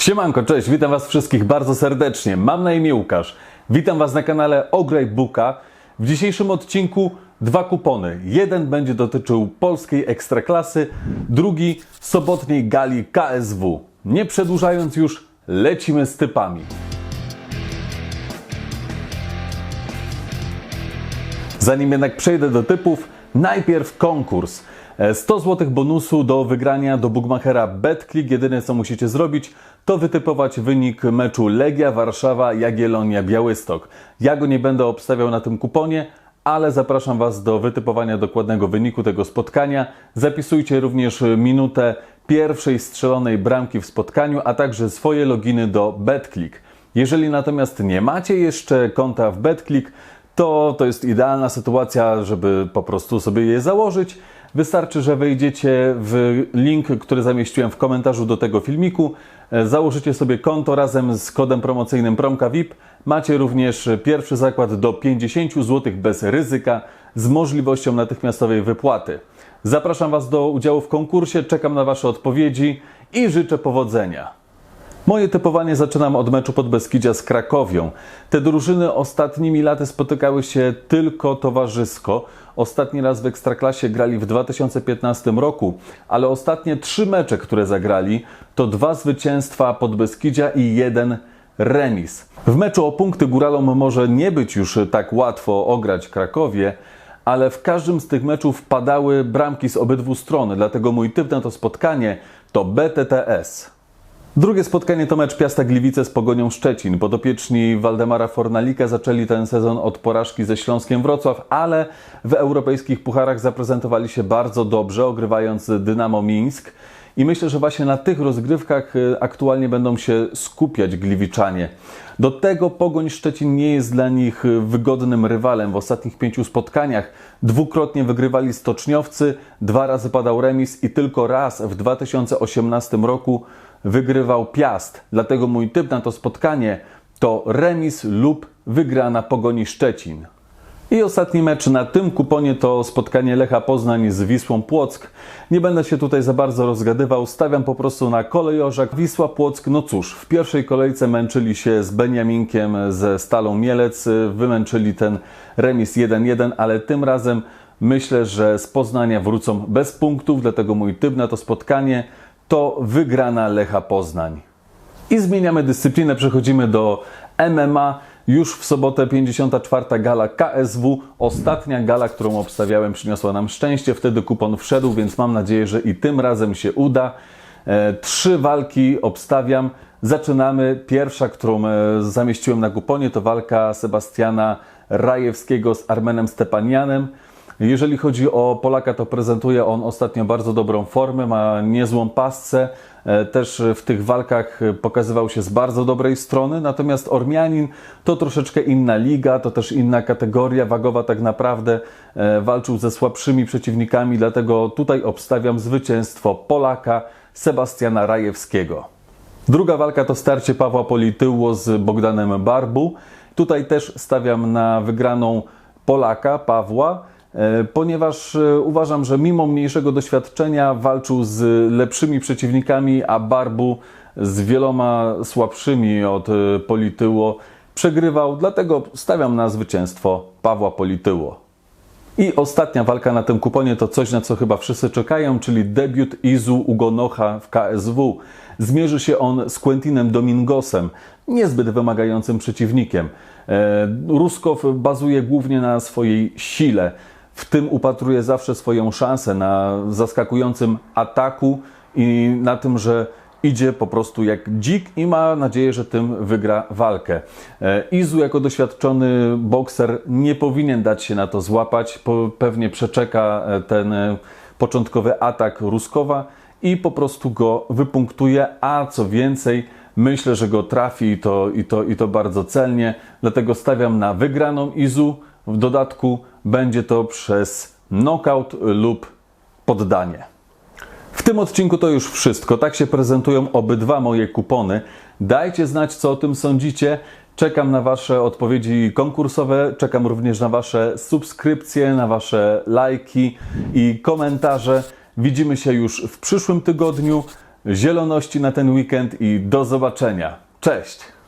Siemanko, cześć, witam Was wszystkich bardzo serdecznie. Mam na imię Łukasz. Witam Was na kanale Ograj Booka. W dzisiejszym odcinku dwa kupony. Jeden będzie dotyczył polskiej ekstraklasy, drugi sobotniej gali KSW. Nie przedłużając już, lecimy z typami. Zanim jednak przejdę do typów, najpierw konkurs. E, 100 zł bonusu do wygrania do Bookmachera BetClick. Jedyne co musicie zrobić, to wytypować wynik meczu Legia Warszawa Jagiellonia Białystok. Ja go nie będę obstawiał na tym kuponie, ale zapraszam Was do wytypowania dokładnego wyniku tego spotkania. Zapisujcie również minutę pierwszej strzelonej bramki w spotkaniu, a także swoje loginy do BetClick. Jeżeli natomiast nie macie jeszcze konta w BetClick, to to jest idealna sytuacja, żeby po prostu sobie je założyć. Wystarczy, że wejdziecie w link, który zamieściłem w komentarzu do tego filmiku, e, założycie sobie konto razem z kodem promocyjnym PromkaVIP. Macie również pierwszy zakład do 50 zł bez ryzyka z możliwością natychmiastowej wypłaty. Zapraszam Was do udziału w konkursie, czekam na Wasze odpowiedzi i życzę powodzenia. Moje typowanie zaczynam od meczu Podbeskidzia z Krakowią. Te drużyny ostatnimi laty spotykały się tylko towarzysko. Ostatni raz w Ekstraklasie grali w 2015 roku, ale ostatnie trzy mecze, które zagrali, to dwa zwycięstwa Podbeskidzia i jeden remis. W meczu o punkty góralom może nie być już tak łatwo ograć Krakowie, ale w każdym z tych meczów padały bramki z obydwu stron, dlatego mój typ na to spotkanie to BTTS. Drugie spotkanie to mecz Piasta Gliwice z Pogonią Szczecin. Podopieczni Waldemara Fornalika zaczęli ten sezon od porażki ze Śląskiem Wrocław, ale w europejskich pucharach zaprezentowali się bardzo dobrze, ogrywając Dynamo Mińsk. I myślę, że właśnie na tych rozgrywkach y, aktualnie będą się skupiać Gliwiczanie. Do tego Pogoń Szczecin nie jest dla nich y, wygodnym rywalem. W ostatnich pięciu spotkaniach dwukrotnie wygrywali stoczniowcy, dwa razy padał remis i tylko raz w 2018 roku wygrywał Piast. Dlatego mój typ na to spotkanie to remis lub wygrana Pogoni Szczecin. I ostatni mecz na tym kuponie to spotkanie Lecha Poznań z Wisłą Płock. Nie będę się tutaj za bardzo rozgadywał, stawiam po prostu na kolejorzak. Wisła Płock, no cóż, w pierwszej kolejce męczyli się z Beniaminkiem ze Stalą Mielec, wymęczyli ten remis 1-1, ale tym razem myślę, że z Poznania wrócą bez punktów, dlatego mój typ na to spotkanie to wygrana Lecha Poznań. I zmieniamy dyscyplinę, przechodzimy do MMA. Już w sobotę 54. gala KSW, ostatnia gala, którą obstawiałem, przyniosła nam szczęście. Wtedy kupon wszedł, więc mam nadzieję, że i tym razem się uda. E, trzy walki obstawiam. Zaczynamy. Pierwsza, którą e, zamieściłem na kuponie, to walka Sebastiana Rajewskiego z Armenem Stepanianem. Jeżeli chodzi o Polaka, to prezentuje on ostatnio bardzo dobrą formę, ma niezłą pasce. E, Też w tych walkach pokazywał się z bardzo dobrej strony, natomiast Ormianin to troszeczkę inna liga, to też inna kategoria wagowa tak naprawdę. E, Walczył ze słabszymi przeciwnikami, dlatego tutaj obstawiam zwycięstwo Polaka Sebastiana Rajewskiego. Druga walka to starcie Pawła Polityło z Bogdanem Barbu. Tutaj też stawiam na wygraną Polaka, Pawła, e, ponieważ e, uważam, że mimo mniejszego doświadczenia walczył z lepszymi przeciwnikami, a Barbu z wieloma słabszymi od e, Polityło przegrywał, dlatego stawiam na zwycięstwo Pawła Polityło. I ostatnia walka na tym kuponie to coś, na co chyba wszyscy czekają, czyli debiut Izu Ugonocha w KSW. Zmierzy się on z Quentinem Domingosem, niezbyt wymagającym przeciwnikiem. E, Ruskow bazuje głównie na swojej sile. W tym upatruje zawsze swoją szansę na zaskakującym ataku i na tym, że idzie po prostu jak dzik i ma nadzieję, że tym wygra walkę. E, Izu jako doświadczony bokser nie powinien dać się na to złapać, pewnie przeczeka e, ten e, początkowy atak Ruskowa i po prostu go wypunktuje, a co więcej, myślę, że go trafi i to, i to, i to bardzo celnie, dlatego stawiam na wygraną Izu, w dodatku będzie to przez knockout lub poddanie. W tym odcinku to już wszystko. Tak się prezentują obydwa moje kupony. Dajcie znać, co o tym sądzicie. Czekam na Wasze odpowiedzi konkursowe, czekam również na Wasze subskrypcje, na Wasze lajki i komentarze. Widzimy się już w przyszłym tygodniu. zieloności na ten weekend i do zobaczenia. Cześć!